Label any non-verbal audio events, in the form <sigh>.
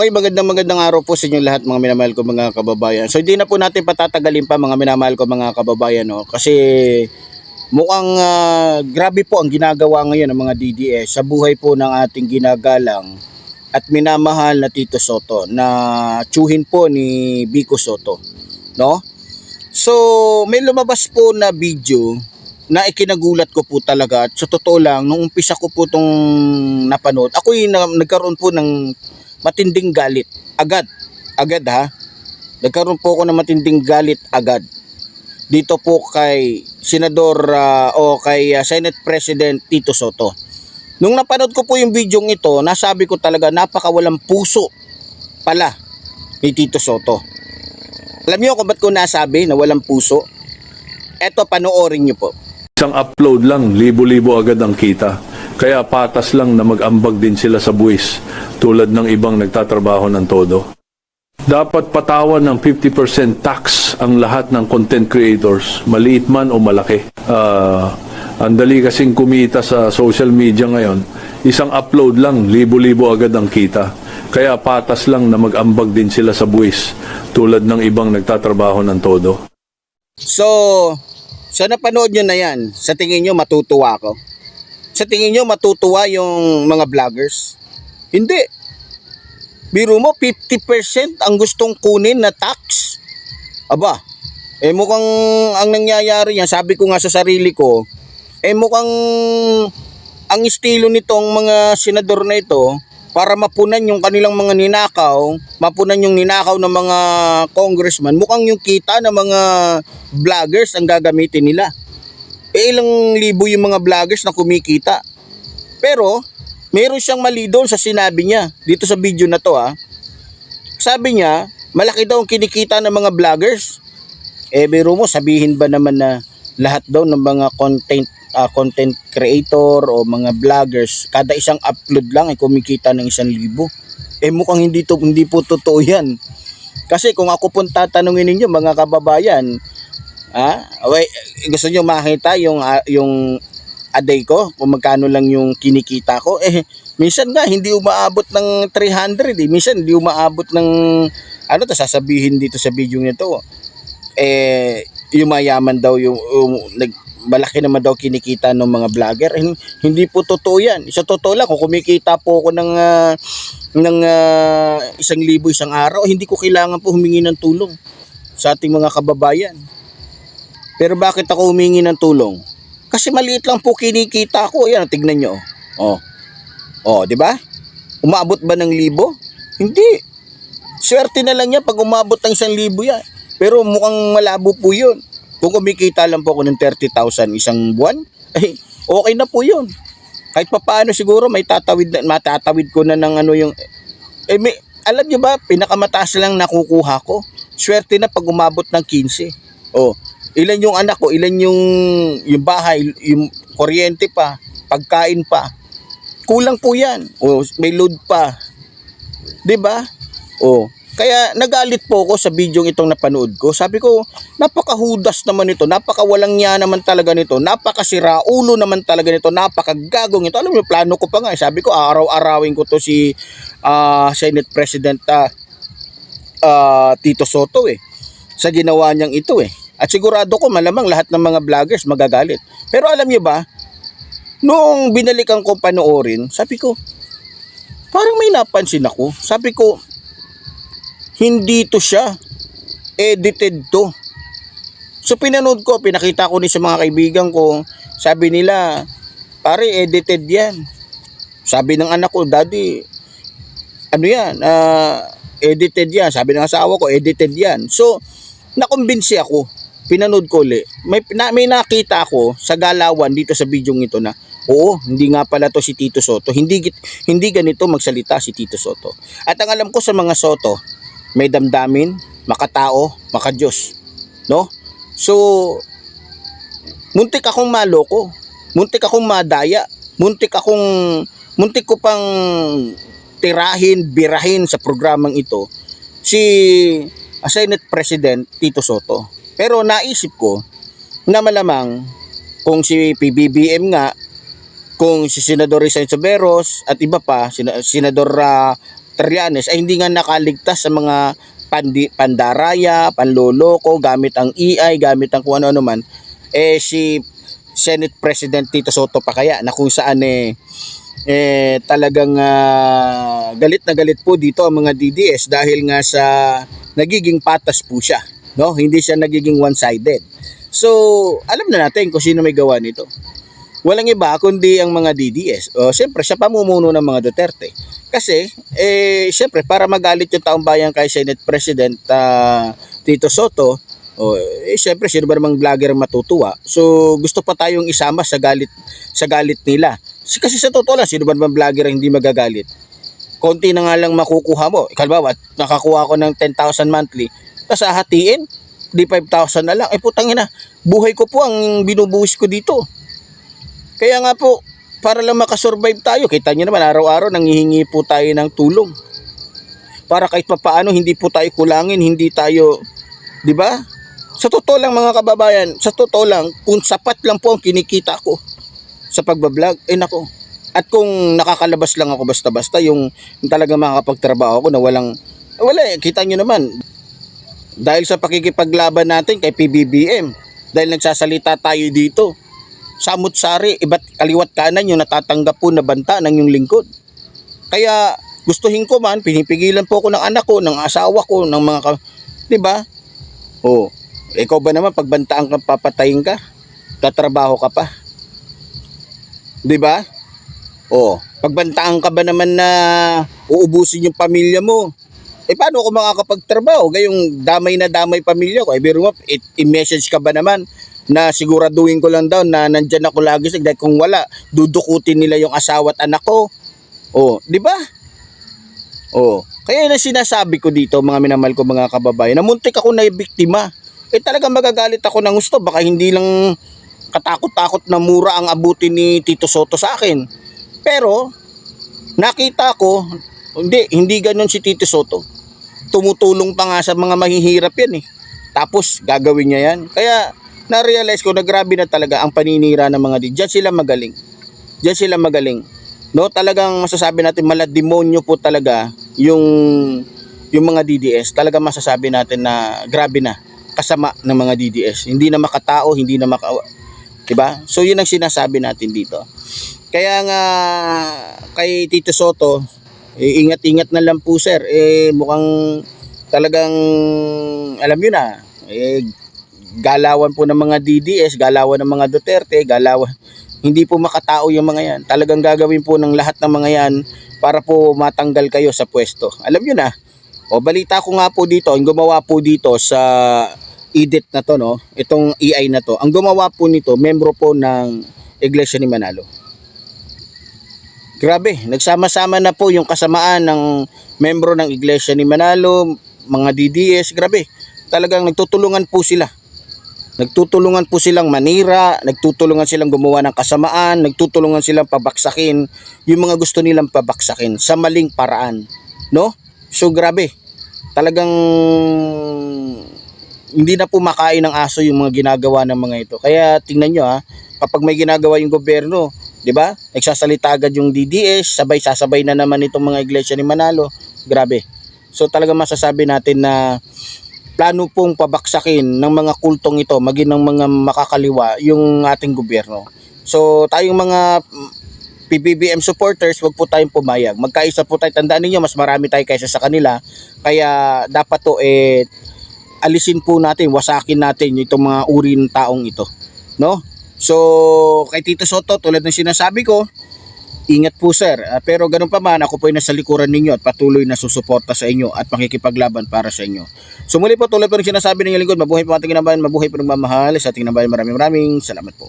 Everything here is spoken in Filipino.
Okay, magandang magandang araw po sa inyo lahat mga minamahal ko mga kababayan. So hindi na po natin patatagalin pa mga minamahal ko mga kababayan no kasi mukhang ah, grabe po ang ginagawa ngayon ng mga DDS sa buhay po ng ating ginagalang at minamahal na Tito Soto na tsuhin po ni Biko Soto, no? So, may lumabas po na video na ikinagulat ko po talaga at sa totoo lang, nung umpisa ko po itong napanood, ako yung na, nagkaroon po ng matinding galit. Agad. Agad ha. Nagkaroon po ako ng matinding galit agad. Dito po kay Senador ah, o kay ah, Senate President Tito Soto. Nung napanood ko po yung video ito, nasabi ko talaga napakawalang puso pala ni Tito Soto. Alam niyo kung ba't ko nasabi na walang puso? Eto, panoorin niyo po. Isang upload lang, libo-libo agad ang kita. Kaya patas lang na mag-ambag din sila sa buwis, tulad ng ibang nagtatrabaho ng todo. Dapat patawan ng 50% tax ang lahat ng content creators, maliit man o malaki. Ah, ang dali kasing kumita sa social media ngayon, isang upload lang, libo-libo agad ang kita. Kaya patas lang na mag-ambag din sila sa buwis, tulad ng ibang nagtatrabaho ng todo. So, sa napanood nyo na yan, sa tingin nyo matutuwa ako? Sa tingin nyo matutuwa yung mga vloggers? Hindi. Biro mo, 50% ang gustong kunin na tax. Aba, eh mukhang ang nangyayari yan, sabi ko nga sa sarili ko, eh mukhang ang estilo nitong mga senador na ito, para mapunan yung kanilang mga ninakaw, mapunan yung ninakaw ng mga congressman, mukhang yung kita ng mga vloggers ang gagamitin nila. Eh ilang libo yung mga vloggers na kumikita. Pero, meron siyang mali doon sa sinabi niya dito sa video na to ha. Sabi niya, malaki daw ang kinikita ng mga vloggers. Eh biro mo, sabihin ba naman na lahat daw ng mga content ah, content creator o mga vloggers, kada isang upload lang ay kumikita ng isang libo. Eh mukhang hindi, to, hindi po totoo yan. Kasi kung ako pong tatanungin ninyo mga kababayan, ah, wait, gusto nyo makita yung, ah, yung a day ko, kung magkano lang yung kinikita ko, eh, minsan nga, hindi umaabot ng 300 eh. Minsan, hindi umaabot ng, ano to, sasabihin dito sa video nito, eh, yung mayaman daw yung, yung nag, malaki naman daw kinikita ng mga vlogger. Eh, hindi po totoo yan. Sa totoo lang, kung kumikita po ako ng, ah, ng ah, isang libo isang araw, hindi ko kailangan po humingi ng tulong sa ating mga kababayan. Pero bakit ako humingi ng tulong? Kasi maliit lang po kinikita ko. Yan, tignan nyo. Oh. Oh, di ba? Umabot ba ng libo? Hindi. Swerte na lang yan pag umabot ng isang libo yan. Pero mukhang malabo po yun. Kung kumikita lang po ako ng 30,000 isang buwan, <laughs> eh, okay na po yun. Kahit pa paano siguro may tatawid na, matatawid ko na ng ano yung eh may, alam niyo ba pinakamataas lang nakukuha ko. Swerte na pag umabot ng 15. Oh, ilan yung anak ko, ilan yung yung bahay, yung kuryente pa, pagkain pa. Kulang po 'yan. Oh, may load pa. 'Di ba? Oh, kaya nagalit po ako sa video itong napanood ko. Sabi ko, napakahudas naman ito, napakawalang niya naman talaga nito, napakasira ulo naman talaga nito, napakagagong ito. Alam mo, plano ko pa nga. Sabi ko, araw-arawin ko to si ah, Senate President ah, ah, Tito Soto eh. Sa ginawa niyang ito eh. At sigurado ko malamang lahat ng mga vloggers magagalit. Pero alam niyo ba, noong binalikan ko panoorin, sabi ko, parang may napansin ako. Sabi ko, hindi to siya. Edited to. So pinanood ko, pinakita ko ni sa mga kaibigan ko, sabi nila, pare edited yan. Sabi ng anak ko, daddy, ano yan, ah, edited yan. Sabi ng asawa ko, edited yan. So, nakumbinsi ako. Pinanood ko ulit. May, na, may nakita ako sa galawan dito sa video ito na, oo, hindi nga pala to si Tito Soto. Hindi, hindi ganito magsalita si Tito Soto. At ang alam ko sa mga Soto, may damdamin, makatao, makadiyos. No? So, muntik akong maloko. Muntik akong madaya. Muntik akong, muntik ko pang tirahin, birahin sa programang ito si Senate President Tito Soto. Pero naisip ko na malamang kung si PBBM nga, kung si Senador Rizal Soberos at iba pa, Sina- Senador ah, Trianes ay hindi nga nakaligtas sa mga pandi, pandaraya, panloloko, gamit ang EI, gamit ang kung ano-ano man, eh si Senate President Tito Soto pa kaya na kung saan eh, eh talagang ah, galit na galit po dito ang mga DDS dahil nga sa nagiging patas po siya. No? Hindi siya nagiging one-sided. So, alam na natin kung sino may gawa nito. Walang iba kundi ang mga DDS. O, siyempre, sa pamumuno ng mga Duterte. Kasi, eh, siyempre, para magalit yung taong bayan kay Senate President ah, Tito Soto, o, eh, siyempre, sino ba namang vlogger matutuwa? So, gusto pa tayong isama sa galit, sa galit nila. Si- Kasi sa totoo lang, sino ba namang vlogger hindi magagalit? Konti na nga lang makukuha mo. Kalbawa, nakakuha ko ng 10,000 monthly. Tapos hahatiin, di 5,000 na lang. Eh putang ina, buhay ko po ang binubuhis ko dito. Kaya nga po, para lang makasurvive tayo, kita nyo naman, araw-araw nangihingi po tayo ng tulong. Para kahit papaano, hindi po tayo kulangin, hindi tayo, di ba? Sa totoo lang mga kababayan, sa totoo lang, kung sapat lang po ang kinikita ko sa pagbablog, eh nako. At kung nakakalabas lang ako basta-basta, yung, yung talaga makakapagtrabaho ako na walang, wala eh, kita nyo naman, dahil sa pakikipaglaban natin kay PBBM, dahil nagsasalita tayo dito, samut-sari, iba't kaliwat kanan yung natatanggap po na banta ng yung lingkod. Kaya gustuhin ko man, pinipigilan po ako ng anak ko, ng asawa ko, ng mga, ka- di ba? Oh, ikaw ba naman pagbantaan ka, papatayin ka? Tatrabaho ka pa? Di ba? Oh, pagbantaan ka ba naman na uubusin yung pamilya mo? Eh paano ako makakapagtrabaho? Gayong damay na damay pamilya ko. Eh biro mo, i-message ka ba naman na siguraduhin ko lang daw na nandyan ako lagi dahil kung wala, dudukutin nila yung asawa at anak ko. Oh, di ba? Oh, kaya na sinasabi ko dito mga minamahal ko mga kababayan, na muntik ako na biktima. Eh talagang magagalit ako ng gusto, baka hindi lang katakot-takot na mura ang abutin ni Tito Soto sa akin. Pero nakita ko, hindi, hindi ganun si Tito Soto. Tumutulong pa nga sa mga mahihirap yan eh. Tapos gagawin niya yan. Kaya na-realize ko na grabe na talaga ang paninira ng mga di. Diyan sila magaling. Diyan sila magaling. No, talagang masasabi natin malademonyo po talaga yung yung mga DDS. Talaga masasabi natin na grabe na kasama ng mga DDS. Hindi na makatao, hindi na maka 'di ba? So yun ang sinasabi natin dito. Kaya nga kay Tito Soto, eh, ingat-ingat na lang po sir. Eh mukhang talagang alam niyo na, eh galawan po ng mga DDS, galawan ng mga Duterte, galawan hindi po makatao yung mga yan. Talagang gagawin po ng lahat ng mga yan para po matanggal kayo sa pwesto. Alam niyo na. O balita ko nga po dito, ang gumawa po dito sa edit na to, no? Itong EI na to. Ang gumawa po nito, membro po ng Iglesia ni Manalo. Grabe, nagsama-sama na po yung kasamaan ng membro ng Iglesia ni Manalo, mga DDS, grabe. Talagang nagtutulungan po sila. Nagtutulungan po silang manira, nagtutulungan silang gumawa ng kasamaan, nagtutulungan silang pabaksakin yung mga gusto nilang pabaksakin sa maling paraan. No? So grabe. Talagang hindi na po makain ng aso yung mga ginagawa ng mga ito. Kaya tingnan nyo ha, kapag may ginagawa yung gobyerno, di ba? Nagsasalita agad yung DDS, sabay sasabay na naman itong mga iglesia ni Manalo. Grabe. So talaga masasabi natin na plano pong pabaksakin ng mga kultong ito, maging ng mga makakaliwa yung ating gobyerno. So tayong mga PBBM supporters, wag po tayong pumayag. Magkaisa po tayo. Tandaan ninyo, mas marami tayo kaysa sa kanila. Kaya dapat to eh, alisin po natin, wasakin natin itong mga uri ng taong ito. No? So, kay Tito Soto, tulad ng sinasabi ko, ingat po sir. Ah, pero ganun pa man, ako po ay nasa likuran ninyo at patuloy na susuporta sa inyo at makikipaglaban para sa inyo. So muli po, tulad po ng sinasabi ng lingkod, mabuhay po ating nabayan, mabuhay po ng mamahal sa ating nabayan. Maraming maraming salamat po.